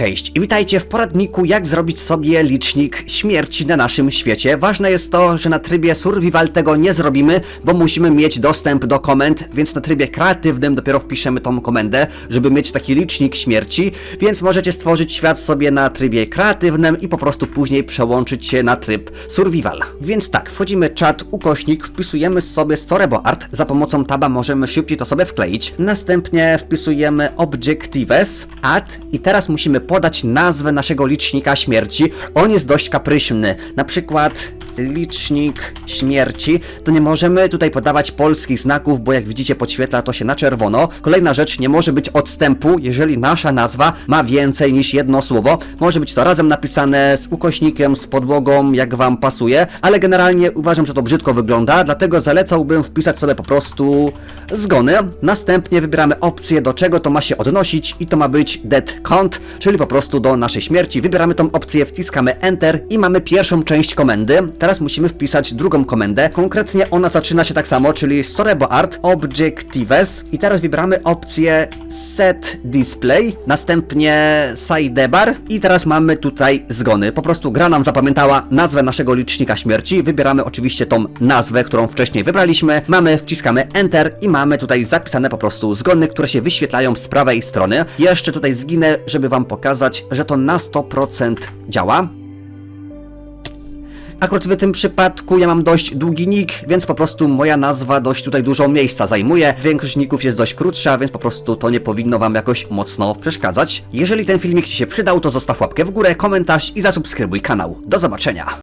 cześć i witajcie w poradniku jak zrobić sobie licznik śmierci na naszym świecie. Ważne jest to, że na trybie survival tego nie zrobimy, bo musimy mieć dostęp do komend, więc na trybie kreatywnym dopiero wpiszemy tą komendę, żeby mieć taki licznik śmierci, więc możecie stworzyć świat sobie na trybie kreatywnym i po prostu później przełączyć się na tryb survival. Więc tak, wchodzimy czat ukośnik, wpisujemy sobie storyboard, za pomocą taba możemy szybciej to sobie wkleić. Następnie wpisujemy objectives, add i teraz musimy podać nazwę naszego licznika śmierci. On jest dość kapryśny. Na przykład licznik śmierci, to nie możemy tutaj podawać polskich znaków, bo jak widzicie podświetla to się na czerwono. Kolejna rzecz, nie może być odstępu, jeżeli nasza nazwa ma więcej niż jedno słowo. Może być to razem napisane z ukośnikiem, z podłogą, jak wam pasuje, ale generalnie uważam, że to brzydko wygląda, dlatego zalecałbym wpisać sobie po prostu zgony. Następnie wybieramy opcję, do czego to ma się odnosić i to ma być dead count, czyli po prostu do naszej śmierci. Wybieramy tą opcję, wciskamy enter i mamy pierwszą część komendy. Teraz musimy wpisać drugą komendę. Konkretnie ona zaczyna się tak samo, czyli storyboard objectives i teraz wybieramy opcję set display, następnie sidebar i teraz mamy tutaj zgony. Po prostu gra nam zapamiętała nazwę naszego licznika śmierci. Wybieramy oczywiście tą nazwę, którą wcześniej wybraliśmy. Mamy, wciskamy enter i mamy tutaj zapisane po prostu zgony, które się wyświetlają z prawej strony. Jeszcze tutaj zginę, żeby wam pokazać, że to na 100% działa. Akurat w tym przypadku ja mam dość długi nick, więc po prostu moja nazwa dość tutaj dużo miejsca zajmuje. Większość nicków jest dość krótsza, więc po prostu to nie powinno wam jakoś mocno przeszkadzać. Jeżeli ten filmik ci się przydał, to zostaw łapkę w górę, komentarz i zasubskrybuj kanał. Do zobaczenia!